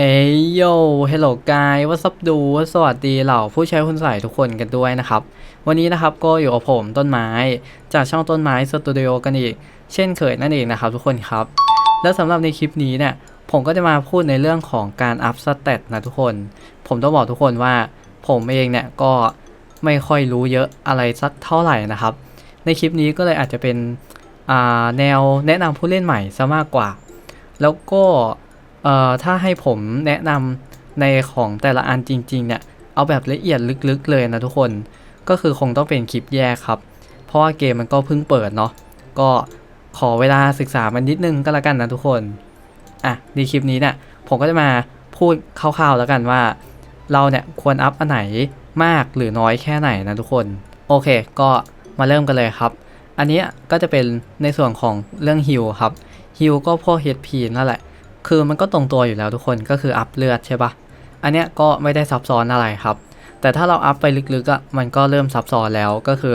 เอ้ยโยเฮลโลกายว่าซับดูสวัสดีเหล่าผู้ใช้คุณใส่ทุกคนกันด้วยนะครับ วันนี้นะครับก็อยู่กับผมต้นไม้ จากช่องต้นไม้สตูดิโอกันอีก เช่นเคยนั่นเองนะครับทุกคนครับ แล้วสำหรับในคลิปนี้เนี่ย ผมก็จะมาพูดในเรื่องของการอัพสเตตนะทุกคน ผมต้องบอกทุกคนว่า ผมเองเนี่ยก็ไม่ค่อยรู้เยอะอะไรสักเท่าไหร่นะครับ ในคลิปนี้ก็เลยอาจจะเป็นแนวแนะนำผู้เล่นใหม่ซะมากกว่า แล้วก็ เอ่อถ้าให้ผมแนะนำในของแต่ละอันจริง ๆ เนี่ย เอาแบบละเอียดลึกๆเลยนะทุกคน ก็คือคงต้องเป็นคลิปแยกครับ เพราะว่าเกมมันก็เพิ่งเปิดเนาะ ก็ขอเวลาศึกษามันนิดนึงก็แล้วกันนะทุกคน อะในคลิปนี้เนี่ยผมก็จะมาพูดคร่าวๆแล้วกันว่า เราเนี่ยควรอัพอันไหนมากหรือน้อยแค่ไหนนะทุกคน โอเค ก็มาเริ่มกันเลยครับ อันนี้ก็จะเป็นในส่วนของเรื่องฮิลครับฮิลก็พวก HP นั่นแหละ คือมันก็ตรงตัวอยู่แล้วทุกคนก็คืออัพเลือดใช่ปะอันเนี้ยก็ไม่ได้ซับซ้อนอะไรครับ แต่ถ้าเราอัพไปลึกๆอะ่ะมันก็เริ่มซับซ้อนแล้วก็คือ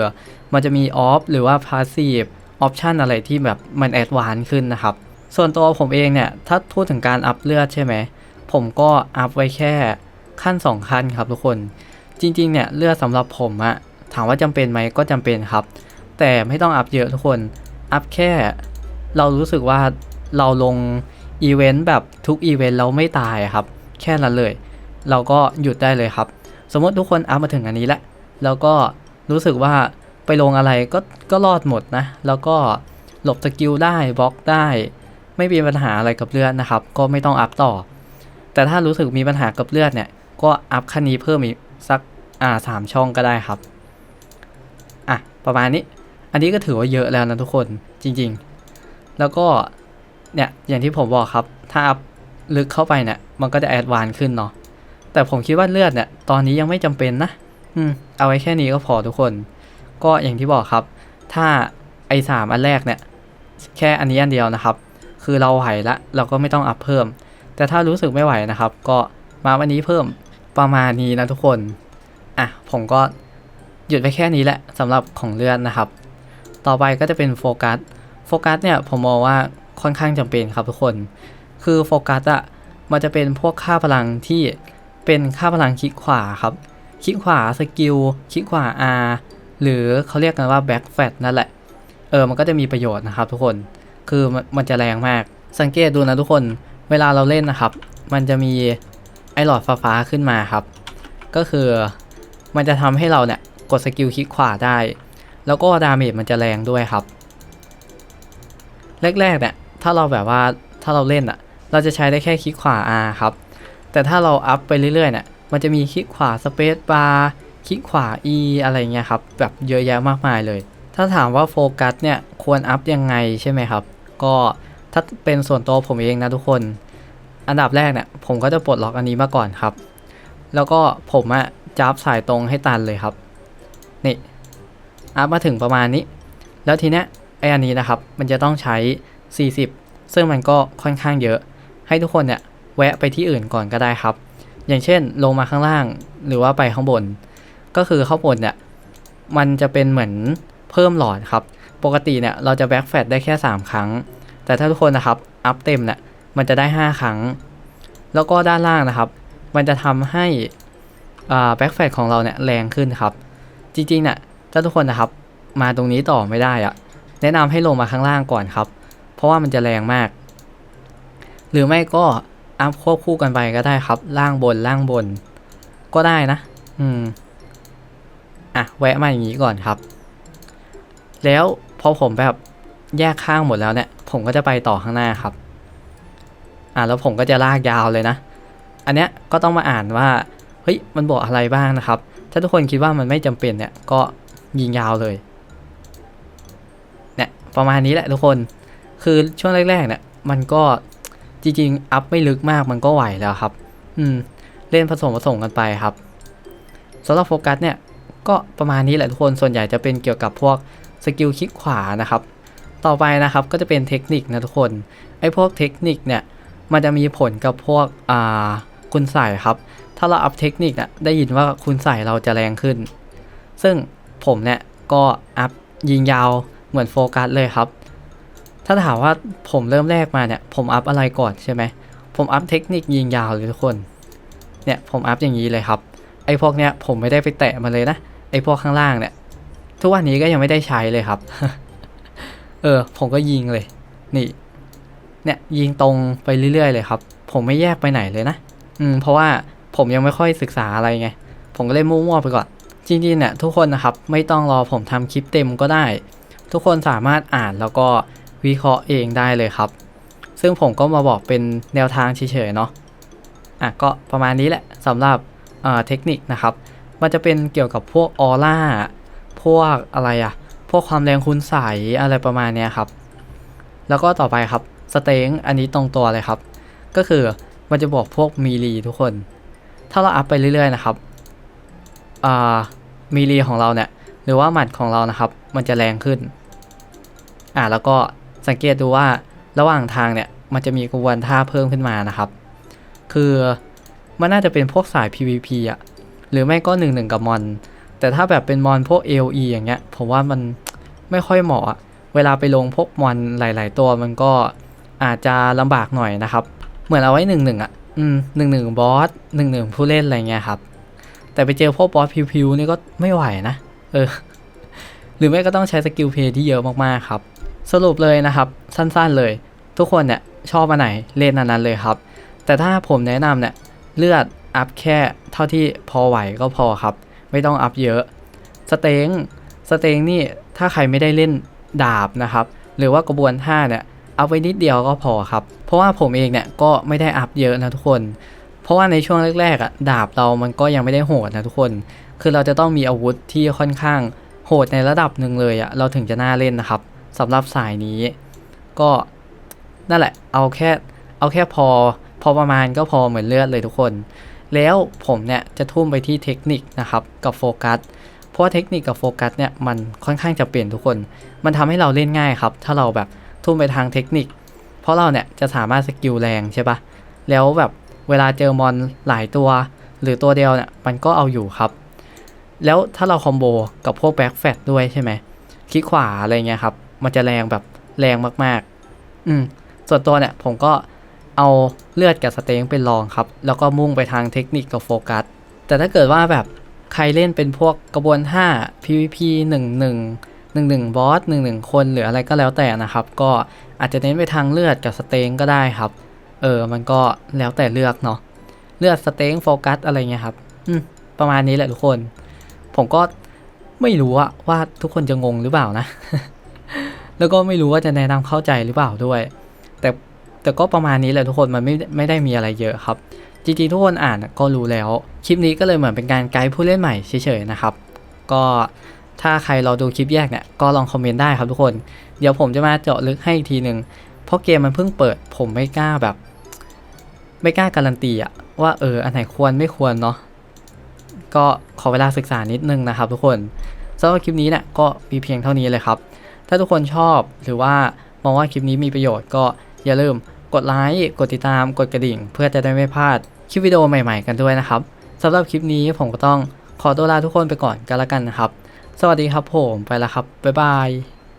มันจะมีออฟหรือว่าพาสซีฟออปชันอะไรที่แบบมันแอดวานซ์ขึ้นนะครับ ส่วนตัวผมเองเนี่ย ถ้าพูดถึงการอัพเลือดใช่ไหม ผมก็อัพไว้แค่ขั้น 2 ขั้นครับทุกคน จริง ๆ เนี่ย เลือดสำหรับผมอะถามว่าจำเป็นไหมก็จำเป็นครับ แต่ไม่ต้องอัพเยอะทุกคน อัพแค่เรารู้สึกว่าเราลง อีเวนต์แบบทุกอีเวนต์เราไม่ตายครับ แค่นั้นเลย เราก็หยุดได้เลยครับ สมมติทุกคนอัพมาถึงอันนี้แล้วแล้วก็รู้สึกว่าไปลงอะไรก็ก็รอดหมดนะ แล้วก็หลบสกิลได้บล็อกได้ ไม่มีปัญหาอะไรกับเลือดนะครับ ก็ไม่ต้องอัพต่อ แต่ถ้ารู้สึกมีปัญหากับเลือดเนี่ย ก็อัพขั้นนี้เพิ่มอีกสักอ่าสามช่องก็ได้ครับอะประมาณนี้ อันนี้ก็ถือว่าเยอะแล้วนะทุกคนจริง ๆ แล้วก็ เนี่ยอย่างที่ผมบอกครับ ถ้าอัพลึกเข้าไปเนี่ย มันก็จะแอดวานซ์ขึ้นเนาะแต่ผมคิดว่าเลือดเนี่ย ตอนนี้ยังไม่จำเป็นนะ อืม เอาไว้แค่นี้ก็พอทุกคน ก็อย่างที่บอกครับ ถ้าไอสามอันแรกเนี่ย แค่อันนี้อันเดียวนะครับ คือเราไหวละ เราก็ไม่ต้องอัพเพิ่ม แต่ถ้ารู้สึกไม่ไหวนะครับ ก็มาวันนี้เพิ่มประมาณนี้นะทุกคน อะ ผมก็หยุดไปแค่นี้แหละสำหรับของเลือดนะครับ ต่อไปก็จะเป็นโฟกัส โฟกัสเนี่ยผมมองว่า ค่อนข้างจำเป็นครับทุกคน คือโฟกัสอะมันจะเป็นพวกค่าพลังที่เป็นค่าพลังคลิกขวาครับ คลิกขวาสกิลคลิกขวา R หรือเขาเรียกกันว่าแบ็กแฟตนั่นแหละ เออมันก็จะมีประโยชน์นะครับทุกคน คือมันจะแรงมาก สังเกตดูนะทุกคน เวลาเราเล่นนะครับ มันจะมีไอหลอดฟ้าขึ้นมาครับ ก็คือมันจะทำให้เราเนี่ยกดสกิลคลิกขวาได้ แล้วก็ดาเมจมันจะแรงด้วยครับ แรกๆเนี่ย ถ้าเราแบบว่าถ้าเราเล่นอะเราจะใช้ได้แค่คลิกขวา R ครับ แต่ถ้าเราอัพไปเรื่อยๆเนี่ยมันจะมีคลิกขวาสเปซบาร์คลิกขวา E อะไรเงี้ยครับ แบบเยอะแยะมากมายเลย ถ้าถามว่าโฟกัสเนี่ยควรอัพยังไงใช่ไหมครับ ก็ถ้าเป็นส่วนตัวผมเองนะทุกคน อันดับแรกเนี่ยผมก็จะปลดล็อกอันนี้มาก่อนครับ แล้วก็ผมอะจับสายตรงให้ตันเลยครับ นี่อัพมาถึงประมาณนี้ แล้วทีเนี้ยไออันนี้นะครับ มันจะต้องใช้ 40 ซึ่งมันก็ค่อนข้างเยอะ ให้ทุกคนเนี่ยแวะไปที่อื่นก่อนก็ได้ครับ อย่างเช่นลงมาข้างล่างหรือว่าไปข้างบน ก็คือข้างบนเนี่ยมันจะเป็นเหมือนเพิ่มหลอดครับ ปกติเนี่ยเราจะแบ็กแฟดได้แค่ 3 ครั้ง แต่ถ้าทุกคนนะครับอัพเต็มเนี่ยมันจะได้ 5 ครั้ง แล้วก็ด้านล่างนะครับ มันจะทำให้แบ็กแฟดของเราเนี่ยแรงขึ้นครับ จริงๆเนี่ยถ้าทุกคนนะครับมาตรงนี้ต่อไม่ได้อะแนะนำให้ลงมาข้างล่างก่อนครับ ราะว่ามันจะแรงมาก หรือไม่ก็อัพควบคู่กันไปก็ได้ครับ ล่างบนล่างบน ก็ได้นะ อืม อะ แวะมาอย่างนี้ก่อนครับ แล้วพอผมแบบแยกข้างหมดแล้วเนี่ย ผมก็จะไปต่อข้างหน้าครับ อะแล้วผมก็จะลากยาวเลยนะ อันเนี้ยก็ต้องมาอ่านว่า เฮ้ย มันบอกอะไรบ้างนะครับ ถ้าทุกคนคิดว่ามันไม่จำเป็นเนี่ย ก็ยิงยาวเลย เนี่ย ประมาณนี้แหละทุกคน คือช่วงแรกๆเนี่ยมันก็จริงๆ อัพไม่ลึกมากมันก็ไหวแล้วครับ อืม เล่นผสมผสมกันไปครับสำหรับโฟกัสเนี่ยก็ประมาณนี้แหละทุกคนส่วนใหญ่จะเป็นเกี่ยวกับพวกสกิลคลิกขวานะครับ ต่อไปนะครับก็จะเป็นเทคนิคนะทุกคนไอ้พวกเทคนิคเนี่ยมันจะมีผลกับพวกอ่าคุณใส่ครับ ถ้าเราอัพเทคนิคอะได้ยินว่าคุณใส่เราจะแรงขึ้น ซึ่งผมเนี่ยก็อัพยิงยาวเหมือนโฟกัสเลยครับ ถ้าถามว่าผมเริ่มแรกมาเนี่ย ผมอัพอะไรก่อนใช่ไหม ผมอัพเทคนิคยิงยาวเลยทุกคน เนี่ยผมอัพอย่างนี้เลยครับ ไอ้พวกเนี้ยผมไม่ได้ไปแตะมันเลยนะ ไอ้พวกข้างล่างเนี่ย ทุกวันนี้ก็ยังไม่ได้ใช้เลยครับ เออ ผมก็ยิงเลย นี่ เนี่ยยิงตรงไปเรื่อยๆเลยครับ ผมไม่แยกไปไหนเลยนะ อืม เพราะว่าผมยังไม่ค่อยศึกษาอะไรไง ผมก็เลยมั่วๆไปก่อน จริงๆเนี่ยทุกคนนะครับ ไม่ต้องรอผมทำคลิปเต็มก็ได้ ทุกคนสามารถอ่านแล้วก็ วิเคราะห์เองได้เลยครับ ซึ่งผมก็มาบอกเป็นแนวทางเฉยๆเนาะอะก็ประมาณนี้แหละสำหรับเอ่อเทคนิคนะครับ มันจะเป็นเกี่ยวกับพวกออร่าพวกอะไรอะพวกความแรงคูณใสอะไรประมาณเนี้ยครับ แล้วก็ต่อไปครับสเต็งอันนี้ตรงตัวเลยครับ ก็คือมันจะบอกพวกมีลีทุกคน ถ้าเราอัพไปเรื่อยๆนะครับอ่ามีลีของเราเนี่ยหรือว่าหมัดของเรานะครับ มันจะแรงขึ้น อ่าแล้วก็ สังเกตดูว่าระหว่างทางเนี่ยมันจะมีกระบวนท่าเพิ่มขึ้นมานะครับ คือมันน่าจะเป็นพวกสาย PVP อะหรือไม่ก็หนึ่งหนึ่งกับมอน แต่ถ้าแบบเป็นมอนพวก AOE อย่างเงี้ยผมว่ามันไม่ค่อยเหมาะ เวลาไปลงพวกมอนหลาย ๆ ตัวมันก็อาจจะลำบากหน่อยนะครับ เหมือนเอาไว้หนึ่งหนึ่งอะอืมหนึ่งหนึ่งบอสหนึ่งหนึ่งผู้เล่นอะไรเงี้ยครับ แต่ไปเจอพวกบอสพิวๆนี่ก็ไม่ไหวนะ เออ หรือไม่ก็ต้องใช้สกิลเพย์ที่เยอะมากๆครับ สรุปเลยนะครับ สั้นๆเลย ทุกคนเนี่ยชอบอันไหนเล่นอันนั้นเลยครับ แต่ถ้าผมแนะนำเนี่ยเลือดอัพแค่เท่าที่พอไหวก็พอครับ ไม่ต้องอัพเยอะสเต็งสเต็งนี่ถ้าใครไม่ได้เล่นดาบนะครับหรือว่ากระบวนท่าเนี่ยเอาไว้นิดเดียวก็พอครับ เพราะว่าผมเองเนี่ยก็ไม่ได้อัพเยอะนะทุกคน เพราะว่าในช่วงแรกๆอะดาบเรามันก็ยังไม่ได้โหดนะทุกคน คือเราจะต้องมีอาวุธที่ค่อนข้างโหดในระดับหนึ่งเลยอะเราถึงจะน่าเล่นนะครับ สำหรับสายนี้ ก็นั่นแหละ เอาแค่เอาแค่พอพอประมาณก็พอเหมือนเลือดเลยทุกคน แล้วผมเนี่ยจะทุ่มไปที่เทคนิคนะครับกับโฟกัสเพราะเทคนิคกับโฟกัสเนี่ยมันค่อนข้างจะเปลี่ยนทุกคน มันทำให้เราเล่นง่ายครับ ถ้าเราแบบทุ่มไปทางเทคนิค เพราะเราเนี่ยจะสามารถสกิลแรงใช่ปะแล้วแบบเวลาเจอมอนหลายตัว หรือตัวเดียวเนี่ยมันก็เอาอยู่ครับ แล้วถ้าเราคอมโบกับพวกแบ็กแฟตด้วยใช่ไหมคลิกขวาอะไรเงี้ยครับ มันจะแรงแบบแรงมากๆ อืม ส่วนตัวเนี่ยผมก็เอาเลือดกับสเต็งเป็นรองครับ แล้วก็มุ่งไปทางเทคนิคกับโฟกัส แต่ถ้าเกิดว่าแบบใครเล่นเป็นพวกกระบวนท่า PVP 1 1 1 1บอส1 1 คนหรืออะไรก็แล้วแต่นะครับ ก็อาจจะเน้นไปทางเลือดกับสเต็งก็ได้ครับ เออ มันก็แล้วแต่เลือกเนาะ เลือดสเต็งโฟกัสอะไรเงี้ยครับ อืม ประมาณนี้แหละทุกคน ผมก็ไม่รู้อะว่าทุกคนจะงงหรือเปล่านะ แล้วก็ไม่รู้ว่าจะแนะนำเข้าใจหรือเปล่าด้วย แต่แต่ก็ประมาณนี้แหละทุกคนมันไม่ไม่ได้มีอะไรเยอะครับจริงๆทุกคนอ่านก็รู้แล้ว คลิปนี้ก็เลยเหมือนเป็นการไกด์ผู้เล่นใหม่เฉยๆนะครับ ก็ถ้าใครเราดูคลิปแยกเนี่ยก็ลองคอมเมนต์ได้ครับทุกคน เดี๋ยวผมจะมาเจาะลึกให้อีกทีหนึ่งเพราะเกมมันเพิ่งเปิดผมไม่กล้าแบบ ไม่กล้าการันตีอะว่าเอออันไหนควรไม่ควรเนาะก็ขอเวลาศึกษานิดนึงนะครับทุกคนสำหรับคลิปนี้เนี่ยก็มีเพียงเท่านี้เลยครับ ถ้าทุกคนชอบหรือว่ามองว่าคลิปนี้มีประโยชน์ก็อย่าลืมกดไลค์กดติดตามกดกระดิ่ง เพื่อจะได้ไม่พลาดคลิปวิดีโอใหม่ๆกันด้วยนะครับสำหรับคลิปนี้ผมก็ต้องขอตัวลาทุกคนไปก่อนกันละกันนะครับ สวัสดีครับผมไปแล้วครับบ๊ายบาย